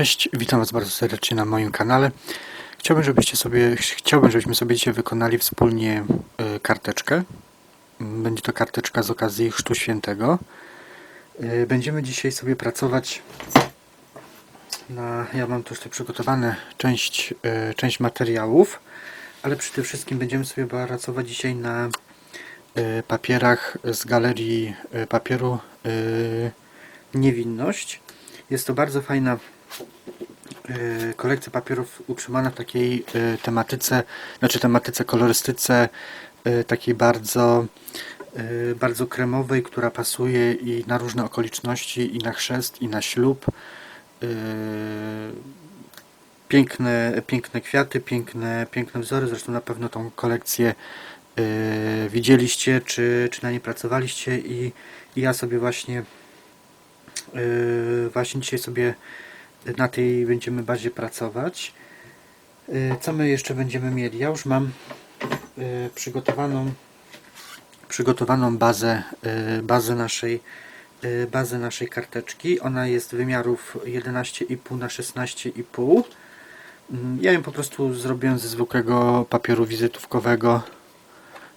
Cześć, witam Was bardzo serdecznie na moim kanale. Chciałbym, żebyście sobie, chciałbym, żebyśmy sobie dzisiaj wykonali wspólnie e, karteczkę. Będzie to karteczka z okazji Chrztu Świętego. E, Będziemy dzisiaj sobie pracować na, ja mam tu już przygotowane część, e, część materiałów, ale przede wszystkim będziemy sobie pracować dzisiaj na papierach z galerii papieru Niewinność. Jest to bardzo fajna kolekcja papierów utrzymana w takiej e, tematyce, znaczy tematyce kolorystyce e, takiej bardzo e, bardzo kremowej, która pasuje i na różne okoliczności, i na chrzest, i na ślub. E, Piękne, piękne kwiaty, piękne, piękne wzory. Zresztą na pewno tą kolekcję e, widzieliście, czy, czy na niej pracowaliście i, i ja sobie właśnie właśnie dzisiaj sobie na tej będziemy bazie pracować. Yy, Co my jeszcze będziemy mieli? Ja już mam yy, przygotowaną przygotowaną bazę, yy, bazę naszej bazę naszej karteczki. Ona jest wymiarów 11,5 na 16,5. Mm, Ja ją po prostu zrobiłem ze zwykłego papieru wizytówkowego.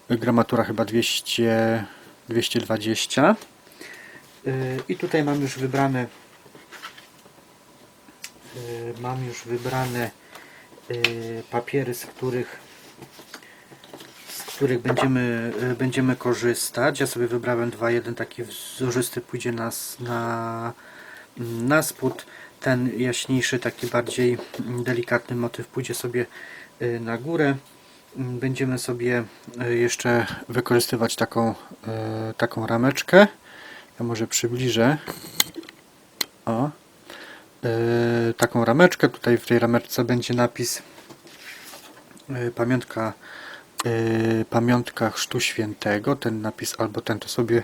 Gramatura chyba 200 220. Yy, I tutaj mam już wybrane mam już wybrane yy, papiery, z których z których będziemy, yy, będziemy korzystać. Ja sobie wybrałem dwa, jeden taki wzorzysty pójdzie na, s- na, na spód, ten jaśniejszy, taki bardziej delikatny motyw pójdzie sobie na górę. Będziemy sobie jeszcze wykorzystywać taką, taką rameczkę. Ja może przybliżę. O. Yy, taką rameczkę. Tutaj w tej rameczce będzie napis yy, pamiątka yy, pamiątka Chrztu Świętego. Ten napis albo ten to sobie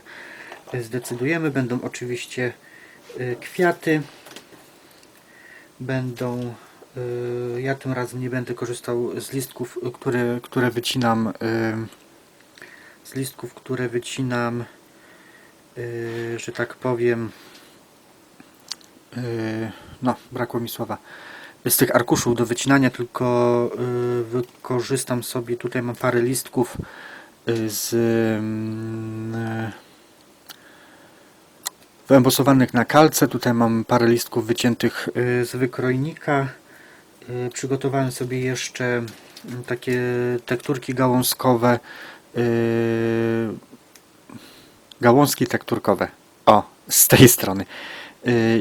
zdecydujemy. Będą oczywiście kwiaty. Będą ja tym razem nie będę korzystał z listków, które, które wycinam z listków, które wycinam że tak powiem, no, brakło mi słowa, z tych arkuszów do wycinania, tylko yy, wykorzystam sobie, tutaj mam parę listków yy, z yy, wyembosowanych na kalce, tutaj mam parę listków wyciętych z wykrojnika, przygotowałem sobie jeszcze mm, takie tekturki gałązkowe, gałązki tekturkowe. O, z tej strony.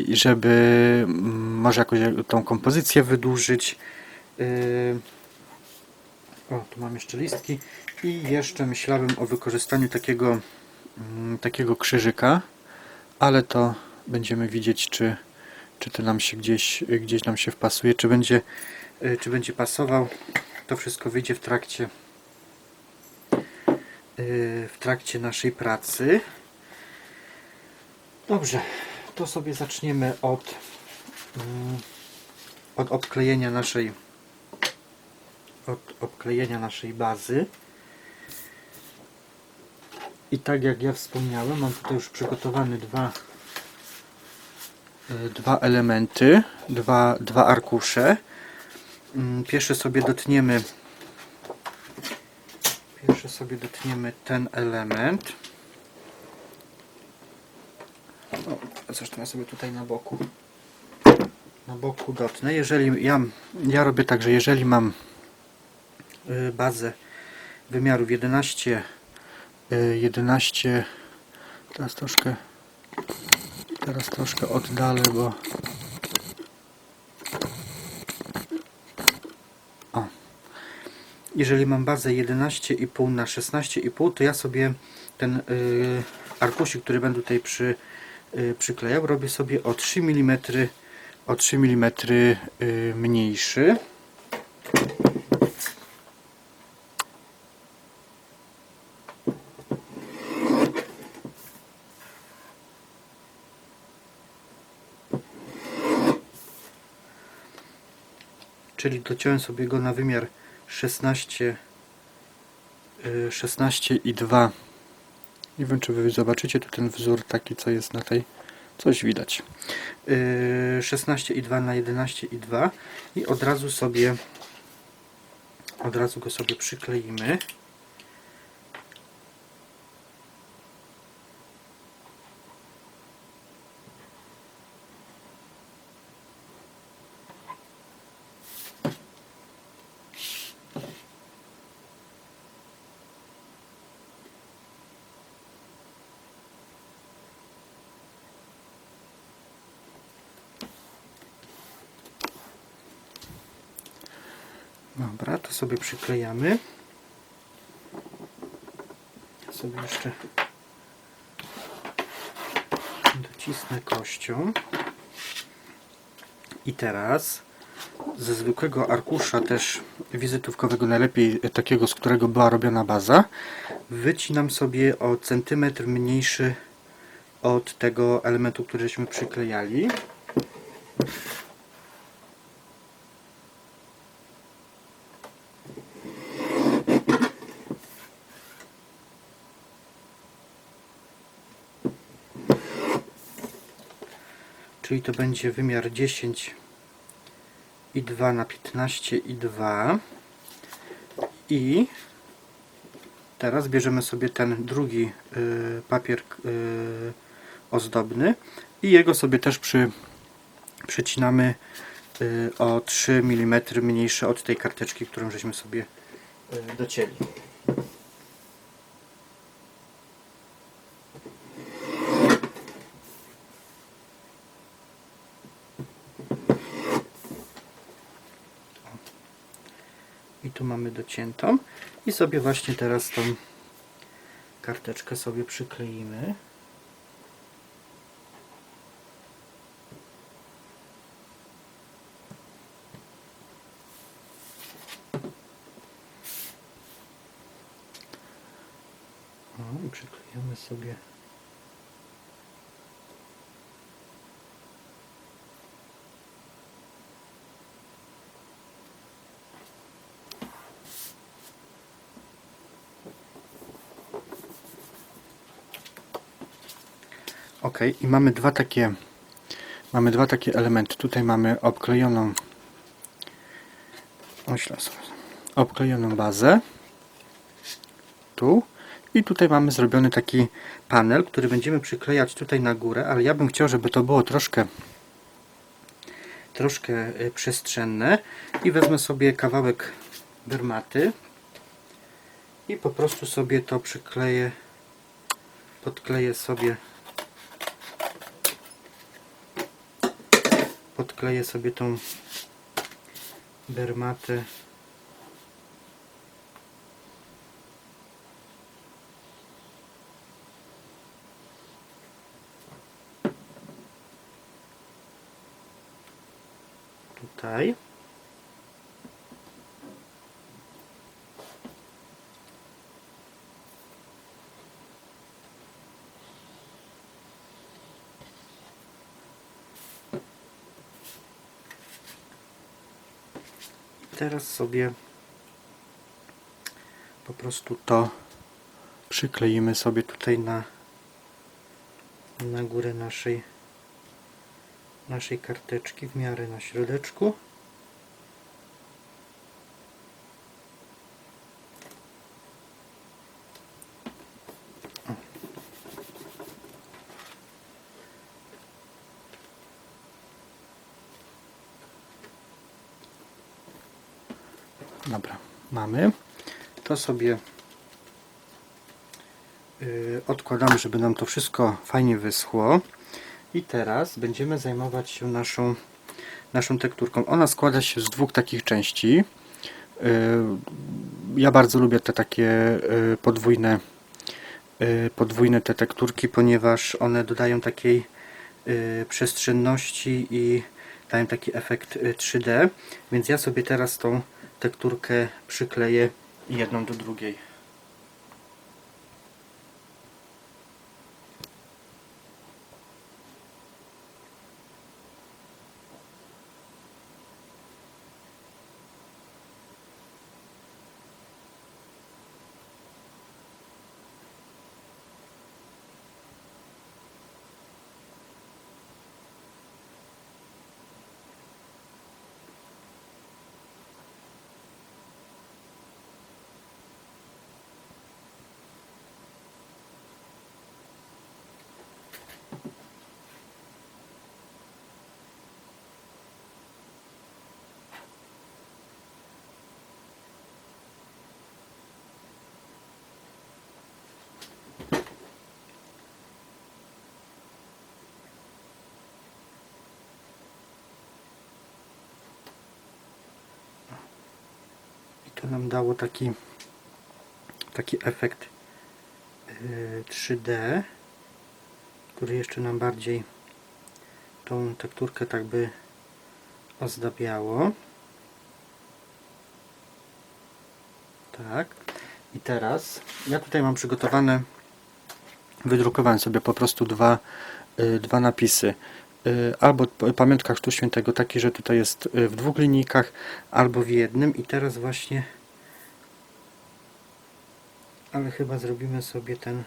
I żeby mm, może jakoś tą kompozycję wydłużyć. Yy, O, tu mam jeszcze listki. I jeszcze myślałem o wykorzystaniu takiego, mm, takiego krzyżyka, ale to będziemy widzieć, czy, czy to nam się gdzieś, gdzieś nam się wpasuje, czy będzie, yy, czy będzie pasował. To wszystko wyjdzie w trakcie w trakcie naszej pracy. Dobrze, to sobie zaczniemy od, mm, od obklejenia naszej od obklejenia naszej bazy. I tak jak ja wspomniałem, mam tutaj już przygotowane dwa y, dwa elementy, dwa, dwa arkusze. Mm, Pierwszy sobie dotniemy Pierwszy sobie dotniemy ten element. O, zresztą ja sobie tutaj na boku na boku dotnę. Jeżeli ja, ja robię tak, że jeżeli mam y, bazę wymiarów 11 y, 11 teraz troszkę teraz troszkę oddalę, bo o jeżeli mam bazę 11,5 na 16,5 to ja sobie ten y, arkusik, który będę tutaj przy, y, przyklejał, robię sobie o 3 mm o 3 mm y, mniejszy. Czyli dociąłem sobie go na wymiar 16 y, 16 i 2 nie wiem czy wy zobaczycie tu ten wzór taki co jest na tej Coś widać. Yy, 16,2 na 11,2 i od razu sobie od razu go sobie przykleimy. Dobra, to sobie przyklejamy. Ja sobie jeszcze docisnę kością. I teraz ze zwykłego arkusza też wizytówkowego, najlepiej takiego, z którego była robiona baza, wycinam sobie o centymetr mniejszy od tego elementu, który żeśmy przyklejali. Czyli to będzie wymiar 10 i 2 na 15 i 2 i teraz bierzemy sobie ten drugi y, papier y, ozdobny i jego sobie też przy, przycinamy y, o 3 mm mniejsze od tej karteczki, którą żeśmy sobie docięli. I tu mamy dociętą. I sobie właśnie teraz tą karteczkę sobie przykleimy. O, i przyklejamy sobie Ok, i mamy dwa takie mamy dwa takie elementy. Tutaj mamy obklejoną obklejoną bazę. Tu i tutaj mamy zrobiony taki panel, który będziemy przyklejać tutaj na górę, ale ja bym chciał, żeby to było troszkę troszkę y, przestrzenne i wezmę sobie kawałek dermaty i po prostu sobie to przykleję podkleję sobie podkleję sobie tą dermatę. Tutaj teraz sobie po prostu to przykleimy sobie tutaj na na górę naszej naszej karteczki w miarę na środeczku O. Dobra, mamy. To sobie yy, odkładamy, żeby nam to wszystko fajnie wyschło. I teraz będziemy zajmować się naszą, naszą tekturką. Ona składa się z dwóch takich części. Yy, ja bardzo lubię te takie yy, podwójne, podwójne te tekturki, ponieważ one dodają takiej przestrzenności i dają taki efekt yy, 3D. Więc ja sobie teraz tą tekturkę przykleję jedną do drugiej. To nam dało taki taki efekt yy, 3D, który jeszcze nam bardziej tą tekturkę tak by ozdabiało. Tak. I teraz ja tutaj mam przygotowane, wydrukowałem sobie po prostu dwa, y, dwa napisy. Y, albo pamiątka Chrztu Świętego, taki, że tutaj jest y, w dwóch linijkach, albo w jednym. I teraz właśnie, ale chyba zrobimy sobie ten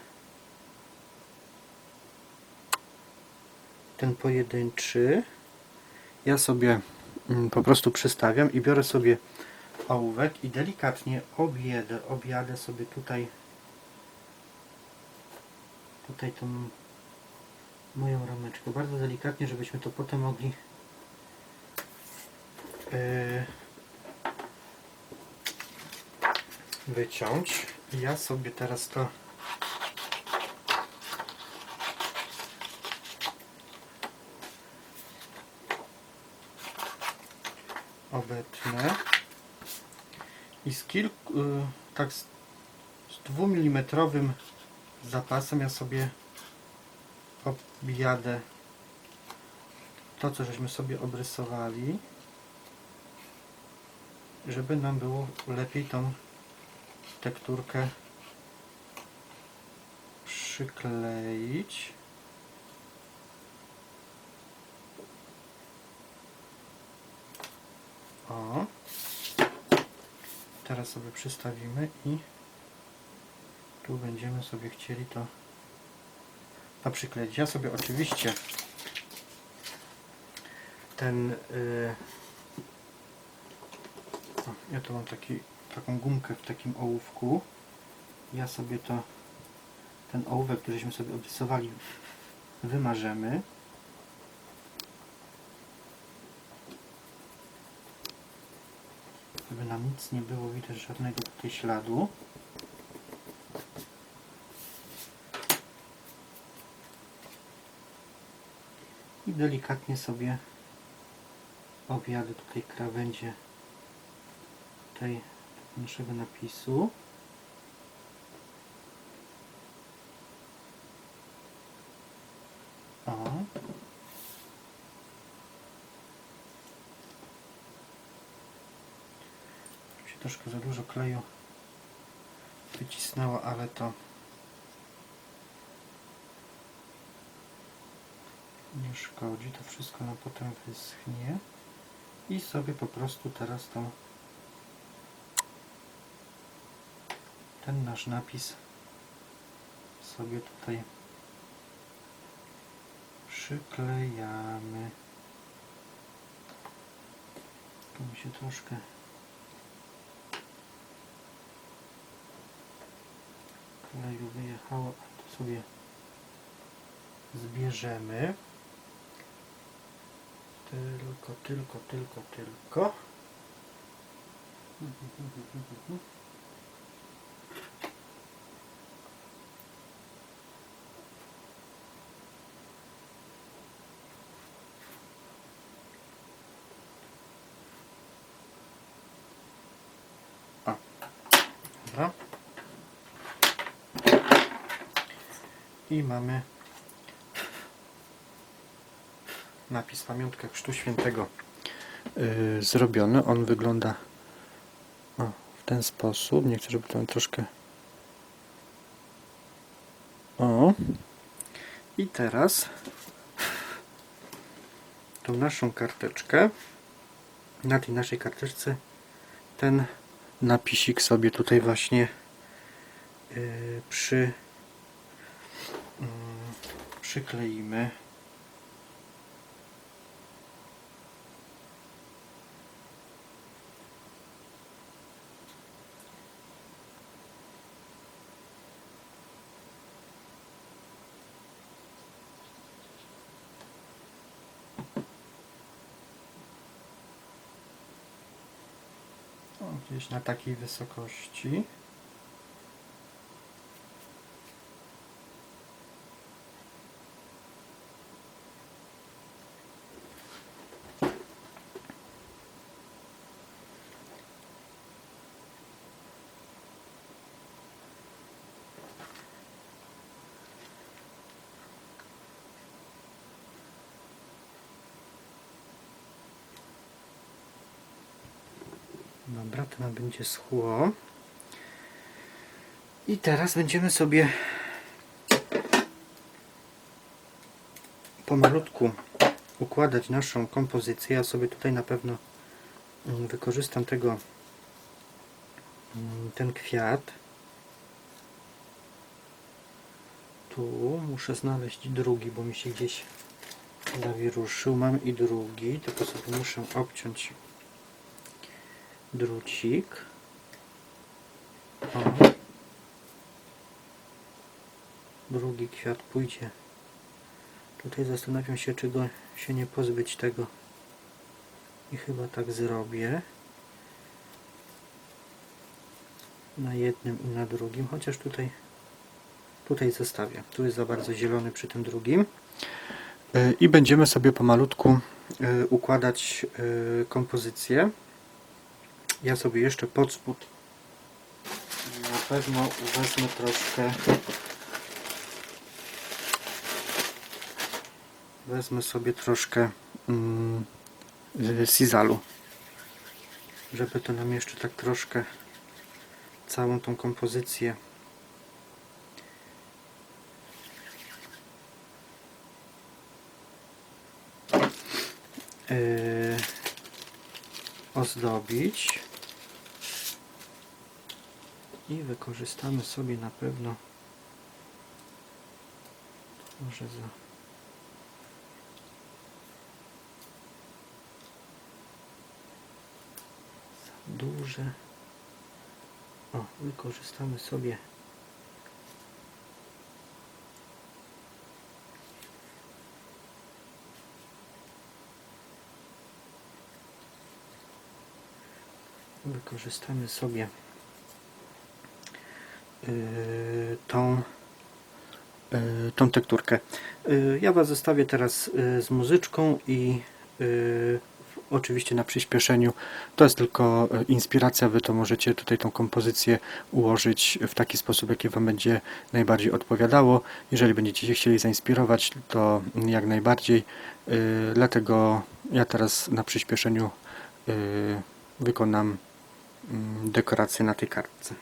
ten pojedynczy. Ja sobie mm, po prostu przystawiam i biorę sobie ołówek i delikatnie objedę, objadę sobie tutaj tutaj tą moją rameczkę. Bardzo delikatnie, żebyśmy to potem mogli yy, wyciąć. Ja sobie teraz to obetnę i z kilku, y, tak z dwumilimetrowym zapasem ja sobie objadę to, co żeśmy sobie obrysowali, żeby nam było lepiej tą tekturkę przykleić. O. Teraz sobie przystawimy i tu będziemy sobie chcieli to to przykleić. Ja sobie oczywiście ten yy, o, ja tu mam taki, taką gumkę w takim ołówku. Ja sobie to ten ołówek, któryśmy sobie obrysowali wymarzemy. Żeby nam nic nie było widać żadnego tutaj śladu. Delikatnie sobie objadę tutaj krawędzie tej naszego napisu. O. się troszkę za dużo kleju wycisnęło, ale to nie szkodzi. To wszystko nam potem wyschnie. I sobie po prostu teraz to ten nasz napis sobie tutaj przyklejamy. Tu mi się troszkę kleju wyjechało, to sobie zbierzemy. Tylko, tylko, tylko, tylko. I mamy napis pamiątka Chrztu Świętego yy, zrobiony. On wygląda o, w ten sposób. Nie chcę, żeby tam troszkę o. I teraz tą naszą karteczkę na tej naszej karteczce ten napisik sobie tutaj właśnie yy, przy yy, przykleimy. O, na takiej wysokości. Dobra, to nam będzie schło. I teraz będziemy sobie pomalutku układać naszą kompozycję. Ja sobie tutaj na pewno mm, wykorzystam tego mm, ten kwiat. Tu muszę znaleźć drugi, bo mi się gdzieś zawiruszył. Mam i drugi, tylko sobie muszę obciąć drucik. O. Drugi kwiat pójdzie. Tutaj zastanawiam się, czy go się nie pozbyć tego. I chyba tak zrobię. Na jednym i na drugim, chociaż tutaj tutaj zostawię. Tu jest za bardzo zielony przy tym drugim. Y, I będziemy sobie pomalutku y, układać y, kompozycję. Ja sobie jeszcze pod spód na pewno wezmę troszkę. Wezmę sobie troszkę mm, sizalu. Żeby to nam jeszcze tak troszkę całą tą kompozycję. Yy, ozdobić i wykorzystamy sobie na pewno. Może za za duże. O, wykorzystamy sobie wykorzystamy sobie tą, yy, tą tekturkę. Yy, ja Was zostawię teraz z muzyczką i oczywiście na przyspieszeniu. To jest tylko inspiracja, Wy to możecie tutaj tą kompozycję ułożyć w taki sposób, jaki Wam będzie najbardziej odpowiadało. Jeżeli będziecie się chcieli zainspirować, to jak najbardziej. Dlatego ja teraz na przyspieszeniu wykonam mm, dekorację na tej kartce.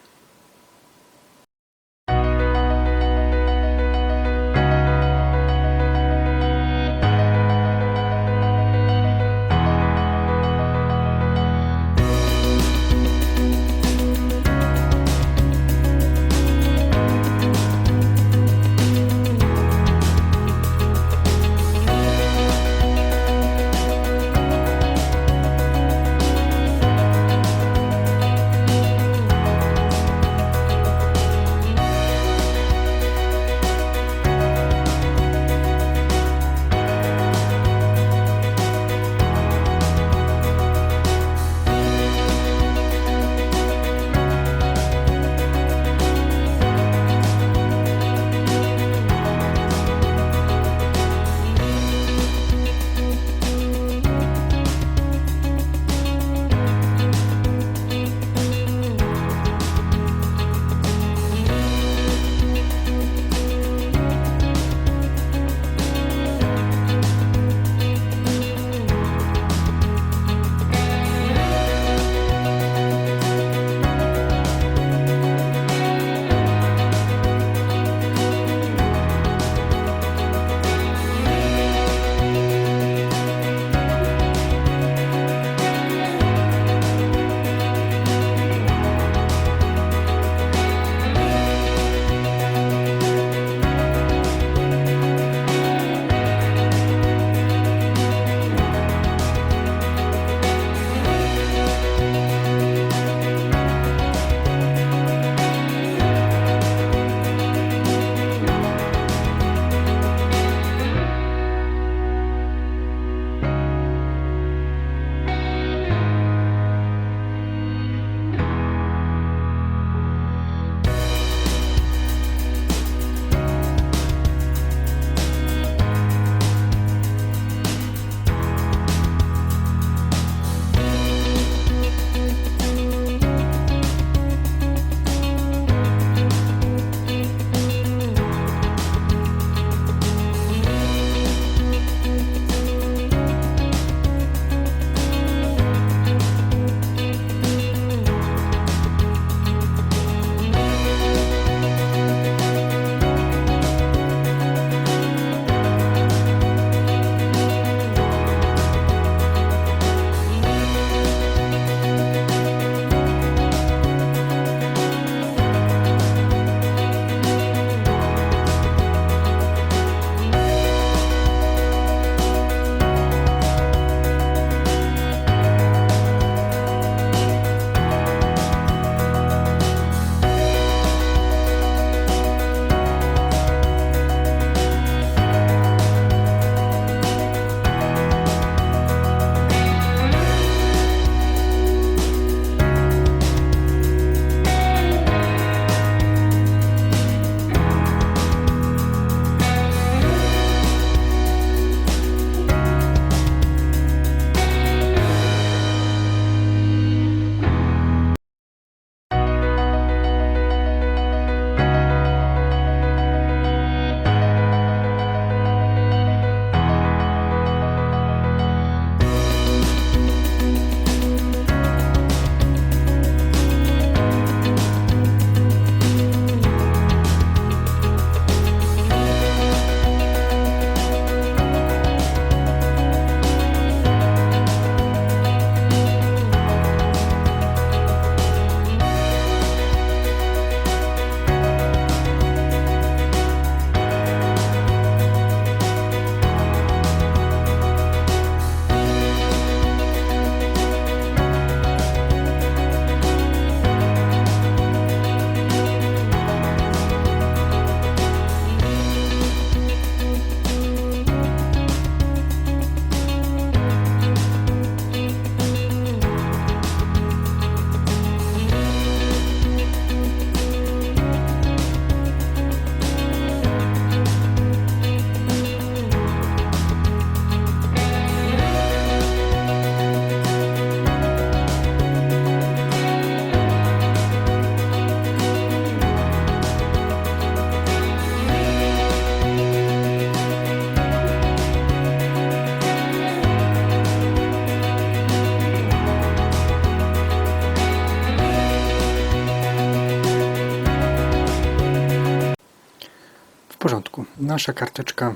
Nasza karteczka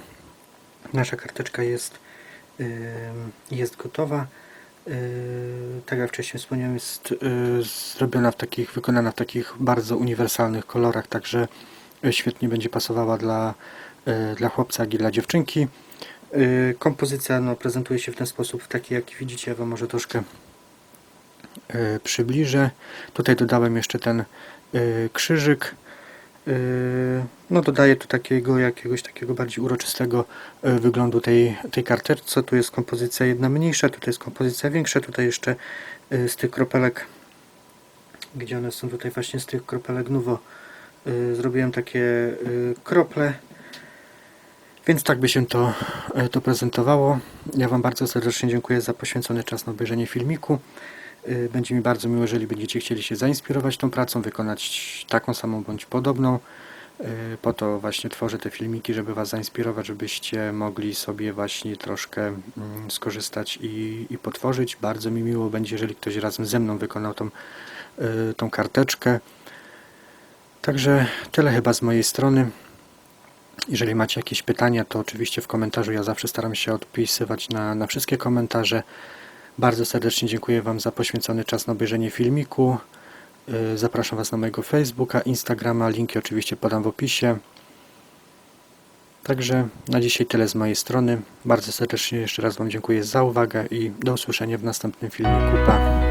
nasza karteczka jest jest gotowa. Yy, tak jak wcześniej wspomniałem, jest yy, zrobiona w takich, wykonana w takich bardzo uniwersalnych kolorach, także świetnie będzie pasowała dla, yy, dla chłopca, jak i dla dziewczynki. Kompozycja no, prezentuje się w ten sposób, taki jaki widzicie, ja Wam może troszkę przybliżę. Tutaj dodałem jeszcze ten krzyżyk. Yy, No dodaje tu takiego jakiegoś takiego bardziej uroczystego yy, wyglądu tej, tej karteczce. Tu jest kompozycja jedna mniejsza, tutaj jest kompozycja większa, tutaj jeszcze yy, z tych kropelek, gdzie one są tutaj właśnie z tych kropelek yy, zrobiłem takie krople. Więc tak by się to, to prezentowało. Ja Wam bardzo serdecznie dziękuję za poświęcony czas na obejrzenie filmiku. Yy, Będzie mi bardzo miło, jeżeli będziecie chcieli się zainspirować tą pracą, wykonać taką samą bądź podobną. Yy, Po to właśnie tworzę te filmiki, żeby Was zainspirować, żebyście mogli sobie właśnie troszkę mm, skorzystać i, i potworzyć. Bardzo mi miło będzie, jeżeli ktoś razem ze mną wykonał tą, yy, tą karteczkę. Także tyle chyba z mojej strony. Jeżeli macie jakieś pytania, to oczywiście w komentarzu ja zawsze staram się odpisywać na, na wszystkie komentarze. Bardzo serdecznie dziękuję Wam za poświęcony czas na obejrzenie filmiku. Yy, Zapraszam Was na mojego Facebooka, Instagrama, linki oczywiście podam w opisie. Także na dzisiaj tyle z mojej strony. Bardzo serdecznie jeszcze raz Wam dziękuję za uwagę i do usłyszenia w następnym filmiku. Pa!